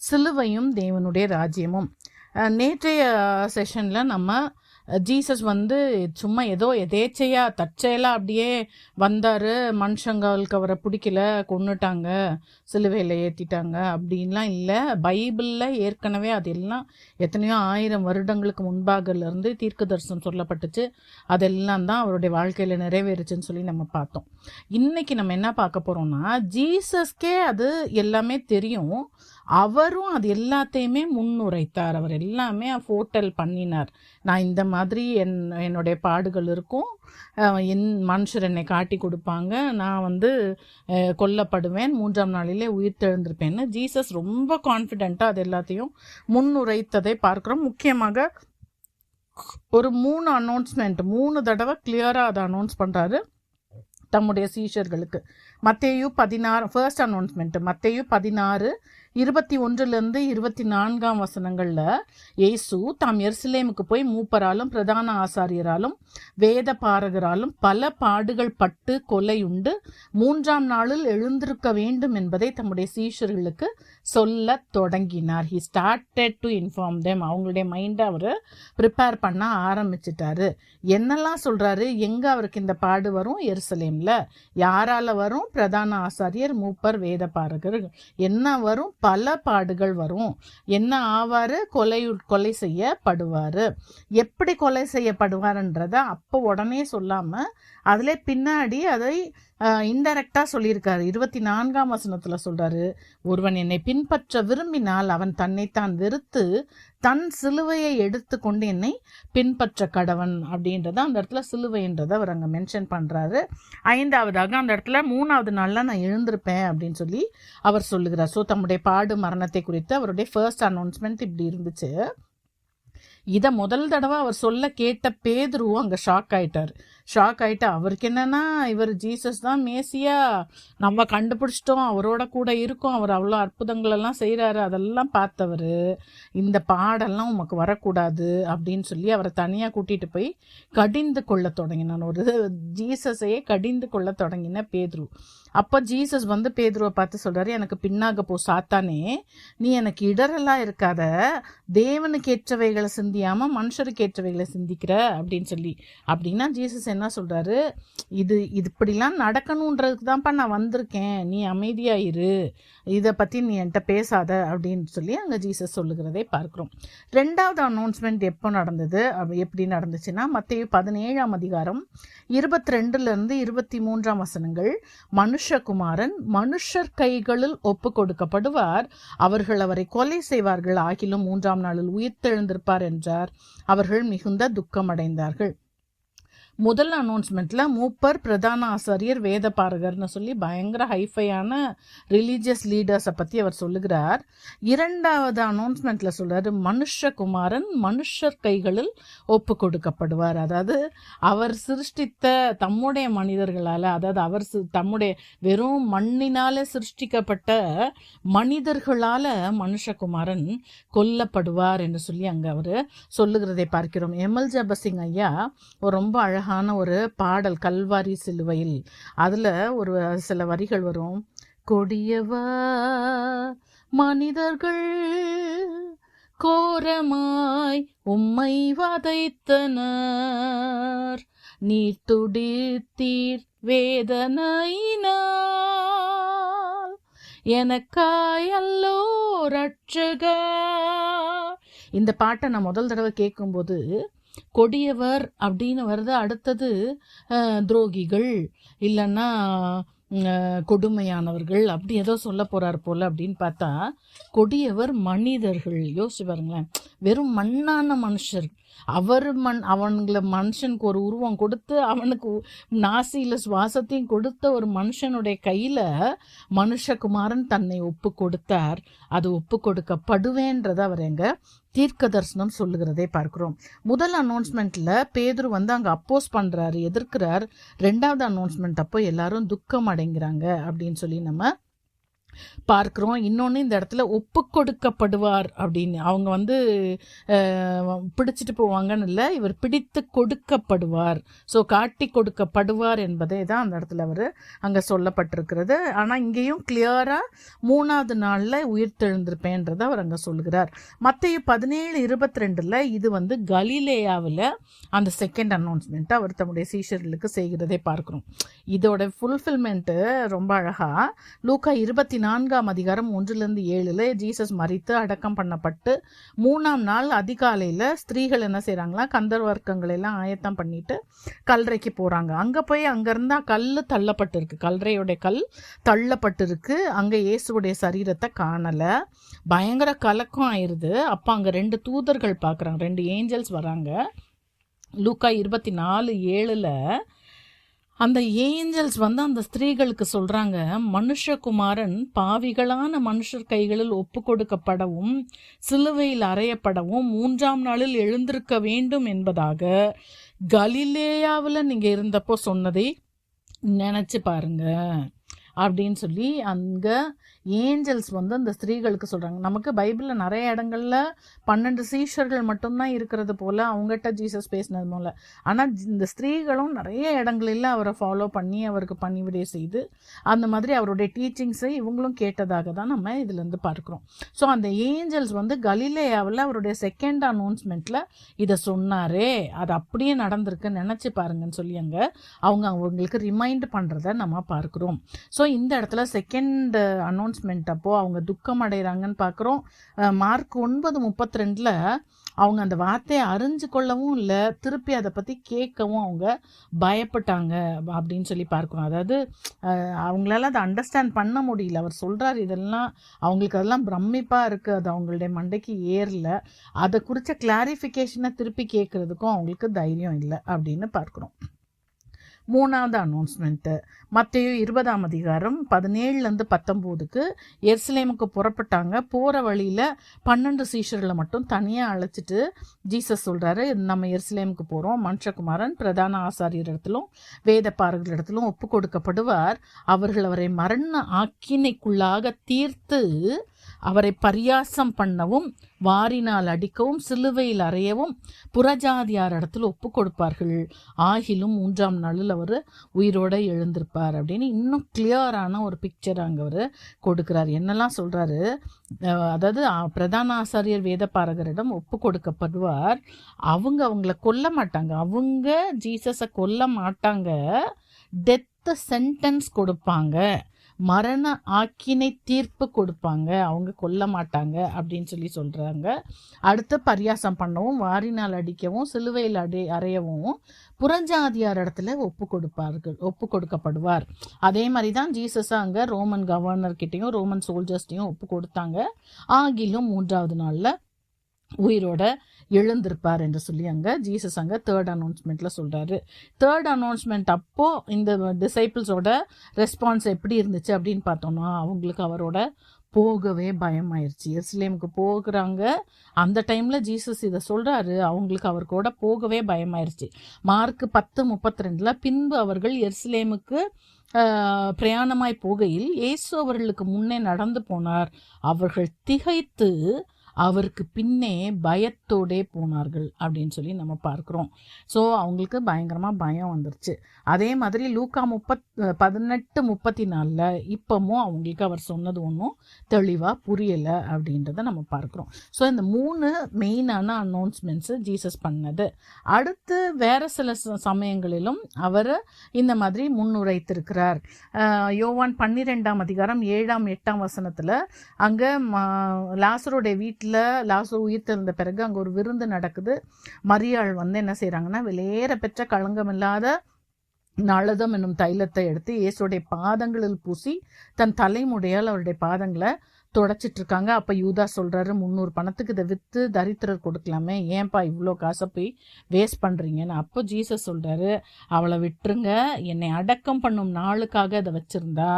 சிலுவையும் தேவனுடைய ராஜ்யமும். நேற்றைய செஷனில் நம்ம ஜீசஸ் வந்து சும்மா ஏதோ எதேச்சையாக தற்செயலாக அப்படியே வந்தார். மனுஷங்களுக்கு அவரை பிடிக்கல கொன்னுட்டாங்க சிலுவையில் ஏற்றிட்டாங்க அப்படின்லாம் இல்லை. பைபிளில் ஏற்கனவே அது எல்லாம் எத்தனையோ ஆயிரம் வருடங்களுக்கு முன்பாகலேருந்து தீர்க்க தரிசனம் சொல்லப்பட்டுச்சு. அதெல்லாம் தான் அவருடைய வாழ்க்கையில் நிறைவேறுச்சுன்னு சொல்லி நம்ம பார்த்தோம். இன்றைக்கி நம்ம என்ன பார்க்க போகிறோம்னா ஜீசஸ்க்கே அது எல்லாமே தெரியும். அவரும் அது எல்லாத்தையுமே முன்னுரைத்தார். அவர் எல்லாமே ஃபோட்டல் பண்ணினார். நான் இந்த மாதிரி என் என்னுடைய பாடுகள் இருக்கும். என் மனுஷர் என்னை காட்டி கொடுப்பாங்க. நான் வந்து கொல்லப்படுவேன். மூன்றாம் நாளிலே உயிர் தெழுந்திருப்பேன்னு ஜீசஸ் ரொம்ப கான்ஃபிடென்ட்டாக அது எல்லாத்தையும் முன்னுரைத்ததை பார்க்குறோம். முக்கியமாக ஒரு மூணு அனௌன்ஸ்மெண்ட் மூணு தடவை கிளியராக அதை அனௌன்ஸ் பண்ணுறாரு தம்முடைய சீஷர்களுக்கு. மத்தேயு பதினாறு ஃபர்ஸ்ட் அனௌன்ஸ்மெண்ட் மத்தேயு பதினாறு இருபத்தி ஒன்றுலேருந்து இருபத்தி நான்காம் வசனங்களில் இயேசு தாம் எருசலேமுக்கு போய் மூப்பராலும் பிரதான ஆசாரியராலும் வேத பாரகராலும் பல பாடுகள் பட்டு கொலை உண்டு. மூன்றாம் நாளில் எழுந்திருக்க வேண்டும் என்பதை தம்முடைய சீஷர்களுக்கு சொல்ல தொடங்கினார். He started to inform them அவங்களுடைய மைண்டை அவர் ப்ரிப்பேர் பண்ண ஆரம்பிச்சிட்டாரு. என்னெல்லாம் சொல்கிறாரு எங்கே அவருக்கு இந்த பாடு வரும்? எருசலேமில். யாரால் வரும்? பிரதான ஆசாரியர் மூப்பர் வேத பாரகர் என்ன வரும்? பல பாடுகள் வரும். என்ன ஆவார்? கொலை கொலை செய்யப்படுவார். எப்படி கொலை செய்யப்படுவார்ன்றத அப்போ உடனே சொல்லாமல் அதில் பின்னாடி அதை இன்டைரக்டா சொல்லியிருக்காரு. இருபத்தி நான்காம் வசனத்தில் சொல்கிறாரு ஒருவன் என்னை பின்பற்ற விரும்பினால் அவன் தன்னைத்தான் வெறுத்து தன் சிலுவையை எடுத்து கொண்டு என்னை பின்பற்ற கடவன். அப்படின்றத அந்த இடத்துல சிலுவைன்றதை அவர் அங்கே மென்ஷன் பண்ணுறாரு ஐந்தாவதாக அந்த இடத்துல மூணாவது நாளில் நான் எழுந்திருப்பேன் அப்படின்னு சொல்லி அவர் சொல்லுகிறார். ஸோ தம்முடைய பாடு மரணத்தை குறித்து அவருடைய ஃபர்ஸ்ட் அனௌன்ஸ்மெண்ட் இப்படி இருந்துச்சு. இதை முதல் தடவை அவர் சொல்ல கேட்ட பேதுருவும் அங்கே ஷாக் ஆயிட்டார். ஷாக் ஆகிட்டு அவருக்கு என்னன்னா இவர் ஜீசஸ் தான் மேசியா. நம்ம கண்டுபிடிச்சிட்டோம் அவரோட கூட இருக்கோம் அவர் அவ்வளோ அற்புதங்களெல்லாம் செய்கிறாரு அதெல்லாம் பார்த்தவர் இந்த பாடெல்லாம் உமக்கு வரக்கூடாது அப்படின்னு சொல்லி அவரை தனியாக கூட்டிகிட்டு போய் கடிந்து கொள்ள தொடங்கினான் ஒரு ஜீசஸையே கடிந்து கொள்ள தொடங்கின பேதுரு. அப்போ ஜீசஸ் வந்து பேதுருவை பார்த்து சொல்கிறாரு எனக்கு பின்னாக போ சாத்தானே நீ எனக்கு இடரெல்லாம் இருக்காத. தேவனுக்கு ஏற்றவைகளை சிந்தியாமல் மனுஷருக்கு ஏற்றவைகளை சிந்திக்கிற அப்படின்னு சொல்லி. அப்படின்னா ஜீசஸ் என்ன சொல்றாரு? இது இது இப்படிலாம் நடக்கணுன்றதுக்கு தான்ப்பா நான் வந்திருக்கேன். நீ அமைதியா இரு. இதை பத்தி நீ என்கிட்ட பேசாத அப்படின்னு சொல்லி அங்க ஜீசஸ் சொல்லுகிறதை பார்க்கிறோம். ரெண்டாவது அனௌன்ஸ்மெண்ட் எப்போ நடந்தது? எப்படி நடந்துச்சுன்னா மத்திய பதினேழாம் அதிகாரம் இருபத்தி ரெண்டுல இருந்து இருபத்தி மூன்றாம் வசனங்கள். மனுஷகுமாரன் மனுஷர் கைகளில் ஒப்பு கொடுக்கப்படுவார் அவர்கள் அவரை கொலை செய்வார்கள். ஆகிலும் மூன்றாம் நாளில் உயிர்த்தெழுந்திருப்பார் என்றார். அவர்கள் மிகுந்த துக்கமடைந்தார்கள். முதல் அனௌன்ஸ்மெண்ட்டில் மூப்பர் பிரதான ஆசாரியர் வேத பாரகர்னு சொல்லி பயங்கர ஹைஃபையான ரிலீஜியஸ் லீடர்ஸை பற்றி அவர் சொல்லுகிறார். இரண்டாவது அனௌன்ஸ்மெண்ட்டில் சொல்கிறார் மனுஷகுமாரன் மனுஷர் கைகளில் ஒப்பு கொடுக்கப்படுவார். அதாவது அவர் சிருஷ்டித்த தம்முடைய மனிதர்களால் அதாவது அவர் தம்முடைய வெறும் மண்ணினால் சிருஷ்டிக்கப்பட்ட மனிதர்களால் மனுஷகுமாரன் கொல்லப்படுவார் என்று சொல்லி அங்கே அவர் சொல்லுகிறதை பார்க்கிறோம். எம்எல் ஜபசிங் ஐயா ஒரு ரொம்ப அழகான ஒரு பாடல் கல்வாரி சிலுவையில். அதில் ஒரு சில வரிகள் வரும். கொடியவா மனிதர்கள் கோரமாய் உம்மை வதைத்தனர். நீ துடித்தீர் வேதனையினால். எனக்காயல்லோ ரட்சக இந்த பாட்டை நான் முதல் தடவை கேட்கும்போது கொடியவர் அப்படின்னு வருது அடுத்தது துரோகிகள் இல்லைன்னா கொடுமையானவர்கள் அப்படி ஏதோ சொல்ல போகிறார் போல் அப்படின்னு பார்த்தா கொடியவர் மனிதர்கள். யோசிச்சு பாருங்களேன். வெறும் மண்ணான மனுஷர். அவர் மண் அவனுங்களை மனுஷனுக்கு ஒரு உருவம் கொடுத்து அவனுக்கு நாசியில் நாசியில சுவாசத்தையும் கொடுத்த ஒரு மனுஷனுடைய கையில் மனுஷகுமாரன் தன்னை ஒப்பு கொடுத்தார். அது ஒப்பு கொடுக்கப்படுவேன்றதை அவர் எங்க? தீர்க்க தரிசனம் சொல்லுகிறதை பார்க்கிறோம். முதல் அனௌன்ஸ்மெண்ட்டில் பேதுரு வந்து அங்கே அப்போஸ் பண்ணுறாரு எதிர்க்கிறார். ரெண்டாவது அனௌன்ஸ்மெண்ட் அப்போ எல்லாரும் துக்கம் அடைங்கிறாங்க அப்படின்னு சொல்லி நம்ம பார்க்குறோம். இன்னொன்று இந்த இடத்துல ஒப்பு கொடுக்கப்படுவார் அப்படின்னு. அவங்க வந்து பிடிச்சிட்டு போவாங்கன்னு இல்லை. இவர் பிடித்து கொடுக்கப்படுவார். ஸோ காட்டி கொடுக்கப்படுவார் என்பதே தான் அந்த இடத்துல அவர் அங்கே சொல்லப்பட்டிருக்கிறது. ஆனால் இங்கேயும் கிளியராக மூணாவது நாளில் உயிர் தெழுந்திருப்பேன்றதை அவர் அங்கே சொல்கிறார் மற்றைய பதினேழு இருபத்தி ரெண்டில் இது வந்து கலிலேயாவில் அந்த செகண்ட் அனௌன்ஸ்மெண்ட்டை அவர் தம்முடைய சீஷர்களுக்கு செய்கிறதை பார்க்குறோம். இதோட ஃபுல்ஃபில்மெண்ட்டு ரொம்ப அழகாக லூக்கா இருபத்தி நான்காம் அதிகாரம் ஒன்றிலிருந்து ஏழில் ஜீசஸ் மறித்து அடக்கம் பண்ணப்பட்டு மூணாம் நாள் அதிகாலையில் ஸ்திரீகள் என்ன செய்கிறாங்களா கந்தர்வர்க்கங்களை எல்லாம் ஆயத்தம் பண்ணிட்டு கல்லறைக்கு போகிறாங்க அங்கே போய் அங்கே இருந்தால் கல் தள்ளப்பட்டிருக்கு. கல்லறையோடைய கல் தள்ளப்பட்டிருக்கு. அங்கே இயேசுடைய சரீரத்தை காணலை. பயங்கர கலக்கம் ஆயிடுது அப்போ அங்கே ரெண்டு தூதர்கள் பார்க்குறாங்க ரெண்டு ஏஞ்சல்ஸ் வராங்க. லூக்கா இருபத்தி நாலு ஏழில் அந்த ஏஞ்சல்ஸ் வந்து அந்த ஸ்திரீகளுக்கு சொல்றாங்க மனுஷகுமாரன் பாவிகளான மனுஷர் கைகளில் ஒப்பு கொடுக்கப்படவும் சிலுவையில் அறையப்படவும் மூன்றாம் நாளில் எழுந்திருக்க வேண்டும் என்பதாக கலிலேயாவில் நீங்கள் இருந்தப்போ சொன்னதை நினச்சி பாருங்க. அப்படின்னு சொல்லி அங்கே ஏஞ்சல்ஸ் வந்து அந்த ஸ்திரீகளுக்கு சொல்கிறாங்க நமக்கு பைபிளில் நிறைய இடங்களில் பன்னெண்டு சீஷர்கள் மட்டும்தான் இருக்கிறது போல் அவங்ககிட்ட ஜீசஸ் பேசினது போல். ஆனால் இந்த ஸ்திரீகளும் நிறைய இடங்களில் அவரை ஃபாலோ பண்ணி அவருக்கு பணிவிடை செய்து அந்த மாதிரி அவருடைய டீச்சிங்ஸை இவங்களும் கேட்டதாக தான் நம்ம இதுலேருந்து பார்க்குறோம். ஸோ அந்த ஏஞ்சல்ஸ் வந்து கலிலேயாவில் அவருடைய செகண்ட் அனௌன்ஸ்மெண்ட்டில் இதை சொன்னாரே அது அப்படியே நடந்திருக்கு நினச்சி பாருங்கன்னு சொல்லி அங்கே அவங்க அவங்களுக்கு ரிமைண்ட் பண்ணுறத நம்ம பார்க்குறோம். ஸோ இந்த இடத்துல செகண்ட் அனௌன்ஸ்மெண்ட் அப்போது அவங்க துக்கம் அடைகிறாங்கன்னு பார்க்குறோம் மார்க் ஒன்பது முப்பத்தி ரெண்டில் அவங்க அந்த வார்த்தையை அறிஞ்சு கொள்ளவும் இல்லை திருப்பி அதை பற்றி கேட்கவும் அவங்க பயப்பட்டாங்க அப்படின்னு சொல்லி பார்க்குறோம் அதாவது அவங்களால அதை அண்டர்ஸ்டாண்ட் பண்ண முடியல. அவர் சொல்கிறார் இதெல்லாம் அவங்களுக்கு அதெல்லாம் பிரமிப்பாக இருக்குது அது அவங்களுடைய மண்டைக்கு ஏறல. அதை குறித்த கிளாரிஃபிகேஷனை திருப்பி கேட்குறதுக்கும் அவங்களுக்கு தைரியம் இல்லை அப்படின்னு பார்க்குறோம். மூணாவது அனௌன்ஸ்மெண்ட்டு மற்றையும் இருபதாம் அதிகாரம் பதினேழுலேருந்து பத்தொம்போதுக்கு எர்சிலேமுக்கு புறப்பட்டாங்க. போகிற வழியில் பன்னெண்டு சீஷர்களை மட்டும் தனியாக அழைச்சிட்டு ஜீசஸ் சொல்கிறாரு நம்ம எர்சிலேமுக்கு போகிறோம் மனுஷகுமாரன் பிரதான ஆசாரியர் இடத்திலும் வேதப்பாரர்கள் இடத்திலும் ஒப்பு கொடுக்கப்படுவார் அவர்கள் அவரை மரண ஆக்கினைக்குள்ளாக தீர்த்து அவரை பரியாசம் பண்ணவும் வாரினால் அடிக்கவும் சிலுவையில் அறையவும் புறஜாதியார் இடத்துல ஒப்பு கொடுப்பார்கள். ஆகிலும் மூன்றாம் நாளில் அவர் உயிரோட எழுந்திருப்பார் அப்படின்னு இன்னும் கிளியரான ஒரு பிக்சர் அங்கே அவர் கொடுக்குறார். என்னெல்லாம் சொல்கிறாரு அதாவது பிரதான ஆசாரியர் வேதபாரகரிடம் ஒப்பு கொடுக்கப்படுவார். அவங்க அவங்கள கொல்ல மாட்டாங்க. அவங்க ஜீசஸை கொல்ல மாட்டாங்க. டெத்து சென்டென்ஸ் கொடுப்பாங்க. மரண ஆக்கினை தீர்ப்பு கொடுப்பாங்க. அவங்க கொல்ல மாட்டாங்க அப்படின்னு சொல்லி சொல்கிறாங்க அடுத்து பரியாசம் பண்ணவும் வாரினால் அடிக்கவும் சிலுவையில் அடி அறையவும் புறஞ்சாதியார் இடத்துல ஒப்பு கொடுப்பார்கள் ஒப்பு கொடுக்கப்படுவார். அதே மாதிரி தான் ஜீசஸ் அங்கே ரோமன் கவர்னர்கிட்டையும் ரோமன் சோல்ஜர்ஸ்டையும் ஒப்பு கொடுத்தாங்க. ஆகிலும் மூன்றாவது நாளில் உயிரோட எழுந்திருப்பார் என்று சொல்லி அங்கே ஜீசஸ் அங்கே தேர்ட் அனௌன்ஸ்மெண்ட்டில் சொல்கிறாரு தேர்ட் அனௌன்ஸ்மெண்ட் அப்போது இந்த டிசைபிள்ஸோட ரெஸ்பான்ஸ் எப்படி இருந்துச்சு அப்படின்னு பார்த்தோம்னா அவங்களுக்கு அவரோட போகவே பயமாயிருச்சு எஸ்லேமுக்கு போகிறாங்க. அந்த டைமில் ஜீசஸ் இதை சொல்கிறாரு அவங்களுக்கு அவர் கூட போகவே பயமாயிருச்சு மார்க் பத்து முப்பத்தி ரெண்டில் பின்பு அவர்கள் எருசலேமுக்கு பிரயாணமாய் போகையில் இயேசு அவர்களுக்கு முன்னே நடந்து போனார். அவர்கள் திகைத்து அவருக்கு பின்னே பயத்தோடே போனார்கள் அப்படின்னு சொல்லி நம்ம பார்க்குறோம். ஸோ அவங்களுக்கு பயங்கரமாக பயம் வந்துருச்சு. அதே மாதிரி லூக்கா முப்பத் பதினெட்டு முப்பத்தி நாலில் இப்போமும் அவங்களுக்கு அவர் சொன்னது ஒன்றும் தெளிவாக புரியலை அப்படின்றத நம்ம பார்க்குறோம். ஸோ இந்த மூணு மெயினான அனௌன்ஸ்மெண்ட்ஸு ஜீசஸ் பண்ணது. அடுத்து வேறு சில ச- சமயங்களிலும் அவர் இந்த மாதிரி முன்னுரைத்திருக்கிறார். யோவான் பன்னிரெண்டாம் அதிகாரம் ஏழாம் எட்டாம் வசனத்தில் அங்கே லாசருடைய வீட்டில் லாசர் உயிர் திறந்த பிறகு அங்கே ஒரு விருந்து நடக்குது. மரியாள் வந்து என்ன செய்கிறாங்கன்னா வெளியேற பெற்ற களங்கமில்லாத நளதம் என்னும் தைலத்தை எடுத்து இயேசுடைய பாதங்களில் பூசி தன் தலைமுடியால் அவருடைய பாதங்களை தொடச்சிட்டு இருக்காங்க அப்போ யூதா சொல்கிறாரு முந்நூறு பணத்துக்கு இதை விற்று தரித்திரர் கொடுக்கலாமே. ஏன்பா இவ்வளோ காசை போய் வேஸ்ட் பண்ணுறீங்கன்னு அப்போ ஜீசஸ் சொல்கிறாரு அவளை விட்டுருங்க. என்னை அடக்கம் பண்ணும் நாளுக்காக இதை வச்சுருந்தா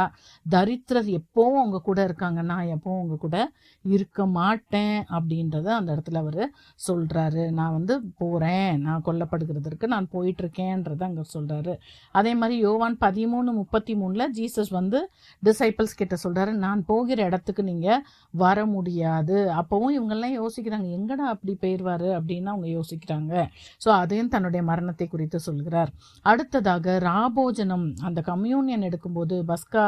தரித்திரர் எப்போவும் அவங்க கூட இருக்காங்க. நான் எப்போவும் அவங்க கூட இருக்க மாட்டேன். அப்படின்றத அந்த இடத்துல அவர் சொல்கிறாரு நான் வந்து போகிறேன் நான் கொல்லப்படுகிறதற்கு நான் போயிட்டுருக்கேன்றத அங்கே சொல்கிறாரு அதே மாதிரி யோவான் பதிமூணு முப்பத்தி மூணில் ஜீசஸ் வந்து டிசைபிள்ஸ் கிட்ட சொல்கிறாரு நான் போகிற இடத்துக்கு நீங்கள் வர முடியாது. அப்போவும் இவங்கெல்லாம் யோசிக்கிறாங்க எங்கடா அப்படி போயிடுவார் அப்படின்னு அவங்க யோசிக்கிறாங்க. ஸோ அதையும் தன்னுடைய மரணத்தை குறித்து சொல்கிறார். அடுத்ததாக ராபோஜனம். அந்த கம்யூனியன் எடுக்கும்போது பஸ்கா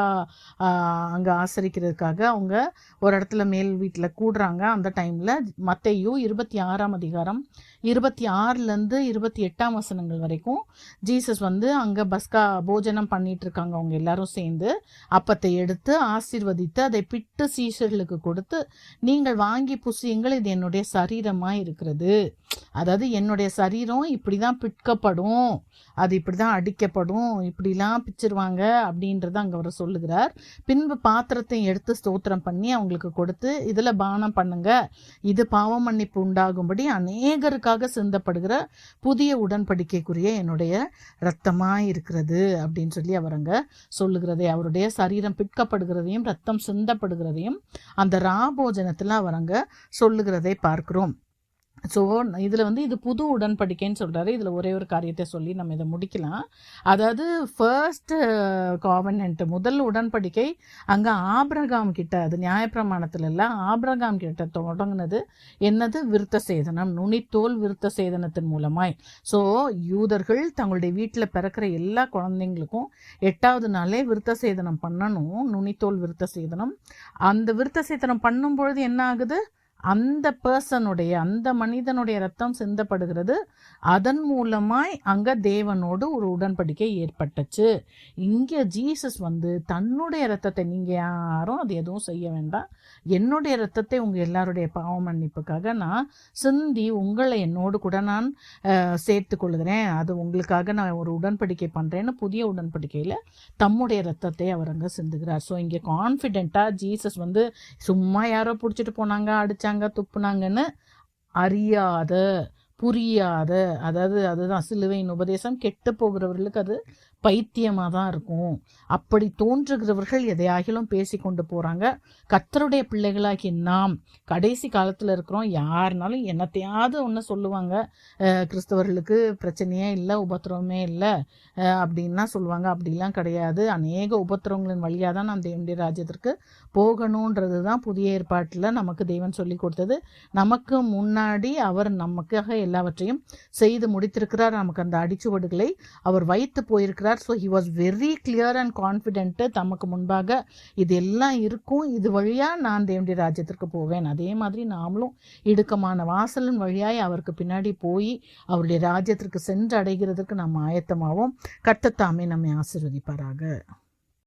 அங்கே ஆசரிக்கிறதுக்காக அவங்க ஒரு இடத்துல மேல் வீட்டில் கூடுறாங்க. அந்த டைமில் மத்தையும் இருபத்தி ஆறாம் அதிகாரம் இருபத்தி ஆறுலேருந்து இருபத்தி எட்டாம் வசனங்கள் வரைக்கும் ஜீசஸ் வந்து அங்கே பஸ்கா போஜனம் பண்ணிட்டு இருக்காங்க அவங்க எல்லாரும் சேர்ந்து. அப்பத்தை எடுத்து ஆசீர்வதித்து அதை பிட்டு சீஷர்களுக்கு கொடுத்து நீங்கள் வாங்கி புசியுங்கள் இது என்னுடைய சரீரமாக இருக்கிறது. அதாவது என்னுடைய சரீரம் இப்படி தான் பிட்கப்படும் அது இப்படி தான் அடிக்கப்படும் இப்படிலாம் பிச்சிருவாங்க அப்படின்றத அங்கே அவர் சொல்லுகிறார். பின்பு பாத்திரத்தை எடுத்து ஸ்தோத்திரம் பண்ணி அவங்களுக்கு கொடுத்து இதில் பானம் பண்ணுங்க. இது பாவம் மன்னிப்பு உண்டாகும்படி அநேகருக்கு அநேகருக்காக சிந்தப்படுகிற புதிய உடன்படிக்கைக்குரிய என்னுடைய இரத்தமாக இருக்கிறது அப்படின்னு சொல்லி அவர் அங்கே சொல்லுகிறதே. அவருடைய சரீரம் பிட்கப்படுகிறதையும் ரத்தம் சிந்தப்படுகிறதையும் அந்த ராபோஜனத்தில் அவர் அங்கே சொல்லுகிறதை பார்க்கிறோம். ஸோ இதில் வந்து இது புது உடன்படிக்கைன்னு சொல்கிறாரு இதில் ஒரே ஒரு காரியத்தை சொல்லி நம்ம இதை முடிக்கலாம். அதாவது ஃபர்ஸ்ட் காவனன்ட் uh, முதல் உடன்படிக்கை அங்கே ஆப்ரகாம் கிட்ட அது நியாயப்பிரமாணத்தில் எல்லாம் ஆப்ரகாம் கிட்ட தொடங்கினது என்னது? விருத்த சேதனம் நுனித்தோல் விருத்த சேதனத்தின் மூலமாய். ஸோ யூதர்கள் தங்களுடைய வீட்டில் பிறக்கிற எல்லா குழந்தைங்களுக்கும் எட்டாவது நாளே விருத்த சேதனம் பண்ணணும் நுனித்தோல் விருத்த சேதனம். அந்த விருத்த சேதனம் பண்ணும்பொழுது என்ன ஆகுது? அந்த பர்சனுடைய அந்த மனிதனுடைய ரத்தம் சிந்தப்படுகிறது. அதன் மூலமாய் அங்கே தேவனோடு ஒரு உடன்படிக்கை ஏற்பட்டுச்சு. இங்கே ஜீசஸ் வந்து தன்னுடைய ரத்தத்தை நீங்கள் யாரும் அது எதுவும் செய்ய வேண்டாம். என்னுடைய ரத்தத்தை உங்கள் எல்லாருடைய பாவ மன்னிப்புக்காக நான் சிந்தி உங்களை என்னோடு கூட நான் சேர்த்து கொள்கிறேன். அது உங்களுக்காக நான் ஒரு உடன்படிக்கை பண்ணுறேன்னு புதிய உடன்படிக்கையில் தம்முடைய ரத்தத்தை அவர் அங்கே சிந்துகிறார். ஸோ இங்கே கான்ஃபிடெண்ட்டாக ஜீசஸ் வந்து சும்மா யாரோ பிடிச்சிட்டு போனாங்க அடித்தாங்க அடித்தாங்க துப்புனாங்கன்னு அறியாத புரியாத அதாவது அதுதான் சிலுவையின் உபதேசம் கெட்டு போகிறவர்களுக்கு அது பைத்தியமாக தான் இருக்கும். அப்படி தோன்றுகிறவர்கள் எதையாகிலும் பேசி கொண்டு போகிறாங்க கத்தருடைய பிள்ளைகளாகி நாம் கடைசி காலத்தில் இருக்கிறோம். யாருனாலும் என்னத்தையாவது ஒன்று சொல்லுவாங்க. கிறிஸ்தவர்களுக்கு பிரச்சனையே இல்லை உபத்திரவமே இல்லை அப்படின்லாம் சொல்லுவாங்க. அப்படிலாம் கிடையாது. அநேக உபத்திரவங்களின் வழியாக தான் நாம் தேவனுடைய ராஜ்யத்திற்கு போகணுன்றது தான் புதிய ஏற்பாட்டில் நமக்கு தெய்வன் சொல்லி கொடுத்தது. நமக்கு முன்னாடி அவர் நமக்காக எல்லாவற்றையும் செய்து முடித்திருக்கிறார். நமக்கு அந்த அடிச்சுவடுகளை அவர் வைத்து போயிருக்கிறார். So he was very clear and confident தமக்கு முன்பாக இது எல்லாம் இருக்கும். இது வழியாக நான் தேவனுடைய ராஜ்யத்திற்கு போவேன். அதே மாதிரி நாமளும் இடுக்கமான வாசலின் வழியாய் அவருக்கு பின்னாடி போய் அவருடைய ராஜ்யத்திற்கு சென்று அடைகிறதுக்கு நம்ம ஆயத்தமாகவும் கட்டத்தாமே நம்மை ஆசிர்வதிப்பாராக.